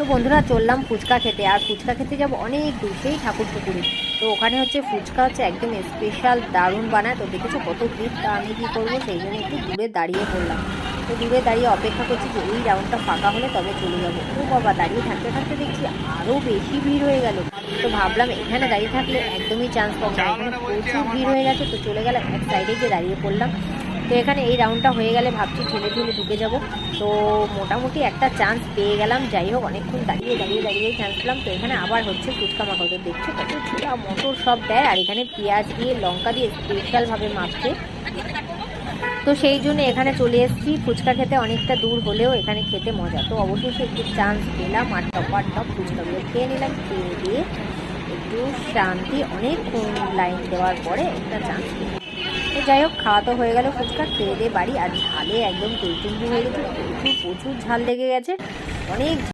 তো বন্ধুরা চললাম ফুচকা খেতে, আর ফুচকা খেতে যাব অনেক দূর, সেই ঠাকুর পুকুরে। তো ওখানে হচ্ছে ফুচকা হচ্ছে একদম স্পেশাল দারুণ বানায়। তো দেখেছ কত ভিড়? তা আমি কী করব? সেই জন্য একটু দূরে দাঁড়িয়ে পড়লাম। তো দূরে দাঁড়িয়ে অপেক্ষা করছি যে এই রাউন্ডটা ফাঁকা হলে তবে চলে যাব। ও বাবা, দাঁড়িয়ে থাকতে থাকতে দেখছি আরও বেশি ভিড় হয়ে গেল। তো ভাবলাম এখানে দাঁড়িয়ে থাকলে একদমই চান্স পাবো এখানে প্রচুর ভিড় হয়ে গেছে, তো চলে গেলাম এক সাইডে গিয়ে দাঁড়িয়ে পড়লাম। তো এখানে এই রাউন্ডটা হয়ে গেলে ভাবছি ঠেলে ঠেলে ঢুকে যাব। তো মোটামুটি একটা চান্স পেয়ে গেলাম। যাই হোক, অনেকক্ষণ দাঁড়িয়ে দাঁড়িয়ে দাঁড়িয়ে চান্স পেলাম। তো এখানে আবার হচ্ছে ফুচকা মাখাও তো দেখছ কত ছোলা মটর সব দেয়। আর এখানে পেঁয়াজ দিয়ে, লঙ্কা দিয়ে স্পেশালভাবে মাখছে। তো সেই জন্য এখানে চলে এসেছি। ফুচকা খেতে অনেকটা দূর হলেও এখানে খেতে মজা। তো অবশ্যই একটু চান্স পেলাম আর টপ আর টপ ফুচকাগুলো খেয়ে নিলাম। খেয়ে দিয়ে একটু শান্তি, অনেকক্ষণ লাইন দেওয়ার পরে একটা চান্স পেলাম। তো যাই হোক, খাওয়া তো হয়ে গেল ফুচকা, খেয়ে দিয়ে বাড়ি। আর ঝালে একদম টইটুম্বি হয়ে গেছে, প্রচুর প্রচুর ঝাল লেগে গেছে। অনেক